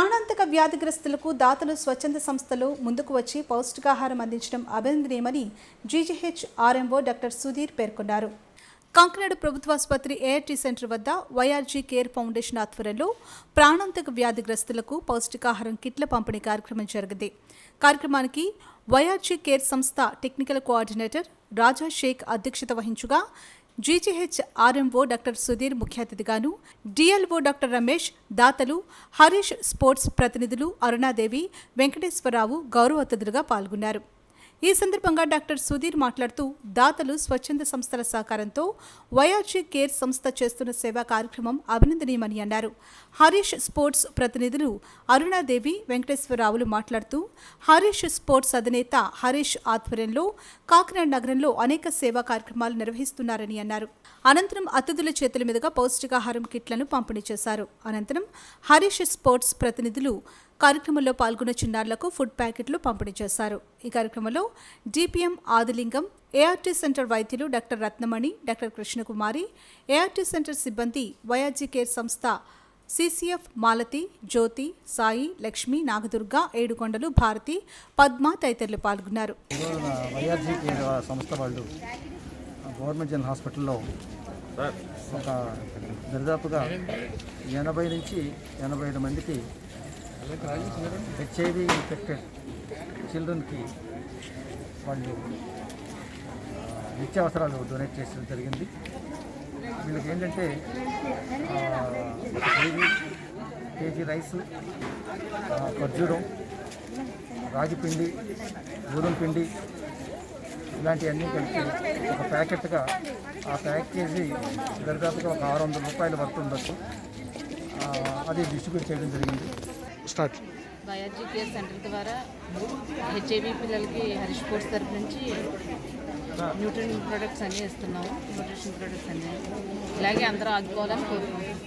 ప్రాణాంతక వ్యాధిగ్రస్తులకు దాతలు స్వచ్ఛంద సంస్థలు ముందుకు వచ్చి పౌష్టికాహారం అందించడం అభినందనీయమని జీజీహెచ్ ఆర్ఎంఓ డాక్టర్ సుధీర్ పేర్కొన్నారు. కాకినాడ ప్రభుత్వాసుపత్రి ఏఆర్టీ సెంటర్ వద్ద వైఆర్జీ కేర్ ఫౌండేషన్ ఆధ్వర్యంలో ప్రాణాంతక వ్యాధిగ్రస్తులకు పౌష్టికాహారం కిట్ల పంపిణీ కార్యక్రమం జరిగింది. కార్యక్రమానికి వైఆర్జీ కేర్ సంస్థ టెక్నికల్ కోఆర్డినేటర్ రాజా షేక్ అధ్యక్షత వహించగా జీజీహెచ్ ఆర్ఎంఓ డాక్టర్ సుధీర్ ముఖ్య అతిథిగాను డిఎల్ఓ డాక్టర్ రమేష్ దాతలు హరీష్ స్పోర్ట్స్ ప్రతినిధులు అరుణాదేవి వెంకటేశ్వరరావు గౌరవ అతిథులుగా పాల్గొన్నారు. ఈ సందర్భంగా డాక్టర్ సుధీర్ మాట్లాడుతూ దాతలు స్వచ్ఛంద సంస్థల సహకారంతో వైఆర్జీ కేర్ సంస్థ చేస్తున్న సేవా కార్యక్రమం అభినందనీయమని అన్నారు. హరీష్ స్పోర్ట్స్ ప్రతినిధులు అరుణాదేవి వెంకటేశ్వరరావులు మాట్లాడుతూ హరీష్ స్పోర్ట్స్ అధినేత హరీష్ ఆధ్వర్యంలో కాకినాడ నగరంలో అనేక సేవా కార్యక్రమాలు నిర్వహిస్తున్నారని అన్నారు. అనంతరం అతిథుల చేతుల మీదుగా పౌష్టికాహారం కిట్లను పంపిణీ చేశారు. అనంతరం హరీష్ స్పోర్ట్స్ ప్రతినిధులు కార్యక్రమంలో పాల్గొన్న చిన్నారులకు ఫుడ్ ప్యాకెట్లు పంపిణీ చేశారు. ఈ కార్యక్రమంలో డిపిఎం ఆదిలింగం ఏఆర్టీ సెంటర్ వైద్యులు doctor Ratnamani doctor Krishnakumari ART center సిబ్బంది వైఆర్జీ కేర్ సంస్థ సిసిఎఫ్ మాలతి జ్యోతి సాయి లక్ష్మి నాగదుర్గ ఏడుకొండలు భారతి పద్మ తదితరులు పాల్గొన్నారు. సంస్థ వాళ్ళు గవర్నమెంట్ జనరల్ హాస్పిటల్లో ఒక దరిదాపుగా ఎనభై నుంచి ఎనభై ఐదు మందికి హెచ్ఐవి ఇన్ఫెక్టెడ్ చిల్డ్రన్కి వాళ్ళు నిత్యావసరాలు డొనేట్ చేయడం జరిగింది. వీళ్ళకి ఏంటంటే కేజీ కేజీ రైసు ఖర్జూరం రాగి పిండి గోధుమ పిండి ఇలాంటివన్నీ కలిపి ఒక ప్యాకెట్గా ఆ ప్యాకేజీ దరిదాపుగా ఒక ఆరు వందల రూపాయలు వర్త్ ఉండొచ్చు. అది డిస్ట్రిబ్యూట్ చేయడం జరిగింది. స్టార్ట్. బయాలజీ కేర్ సెంటర్ ద్వారా హెచ్ఐవి పిల్లలకి హరీష్ స్పోర్ట్స్ తరఫు నుంచి న్యూట్రిషన్ ప్రొడక్ట్స్ అన్నీ ఇస్తున్నాము. న్యూట్రిషన్ ప్రొడక్ట్స్ అన్నీ. ఇలాగే అందరూ ఆదుకోవాలని కోరుకుంటున్నాం.